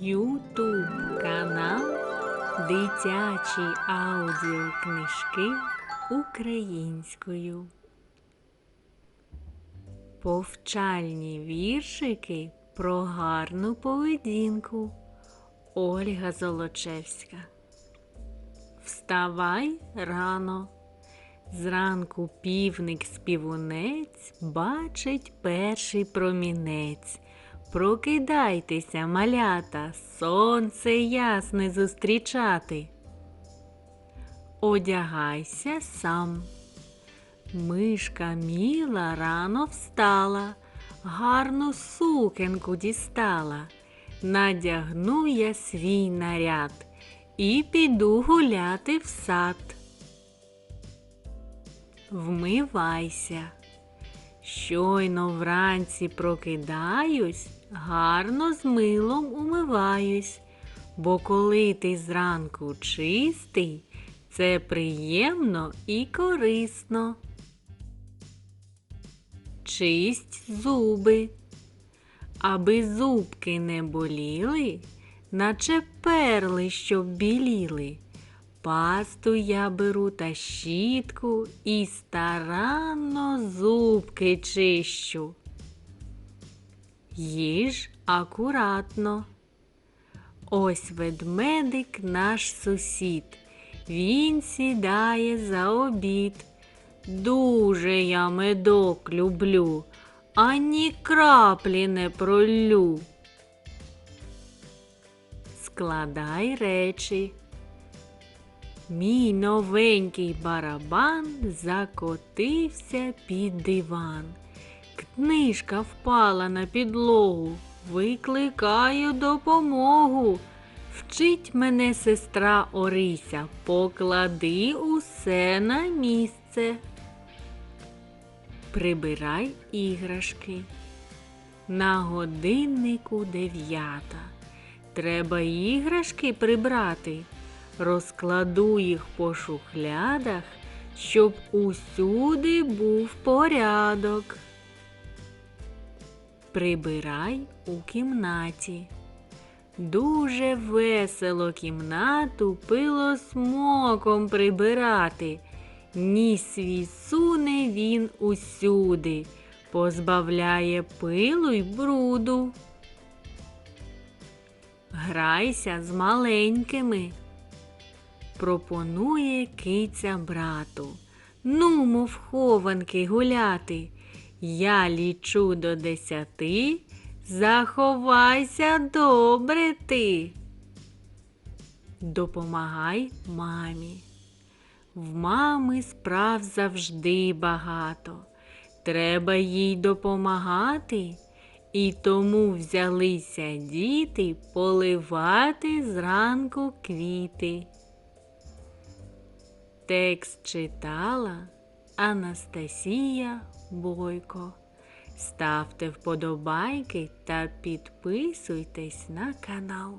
Ютуб канал Дитячі аудіокнижки українською. Повчальні віршики про гарну поведінку. Ольга Золочевська. Вставай рано. Зранку півник співунець бачить перший промінець. Прокидайтеся, малята, сонце ясне зустрічати. Одягайся сам. Мишка міла рано встала, гарну сукенку дістала. Надягну я свій наряд і піду гуляти в сад. Вмивайся. Щойно вранці прокидаюсь, гарно з милом умиваюсь, бо коли ти зранку чистий, це приємно і корисно. Чисть зуби, аби зубки не боліли, наче перли, щоб біліли. Пасту я беру та щітку і старанно зубки чищу. Їж акуратно. Ось ведмедик наш сусід. Він сідає за обід. Дуже я медок люблю, ані краплі не пролю. Складай речі. Мій новенький барабан закотився під диван. Книжка впала на підлогу. Викликаю допомогу. Вчить мене сестра Орися, поклади усе на місце. Прибирай іграшки. На годиннику дев'ята. Треба іграшки прибрати. Розкладу їх по шухлядах, щоб усюди був порядок. Прибирай у кімнаті. Дуже весело кімнату пилосмоком прибирати. Ніс свій суне він усюди, позбавляє пилу й бруду. Грайся з маленькими пропонує киця брату. Ну, мов хованки гуляти. Я лічу до десяти, заховайся добре ти. Допомагай мамі. В мами справ завжди багато. Треба їй допомагати. І тому взялися діти поливати зранку квіти. Текст читала Анастасія Бойко. Ставте вподобайки та підписуйтесь на канал.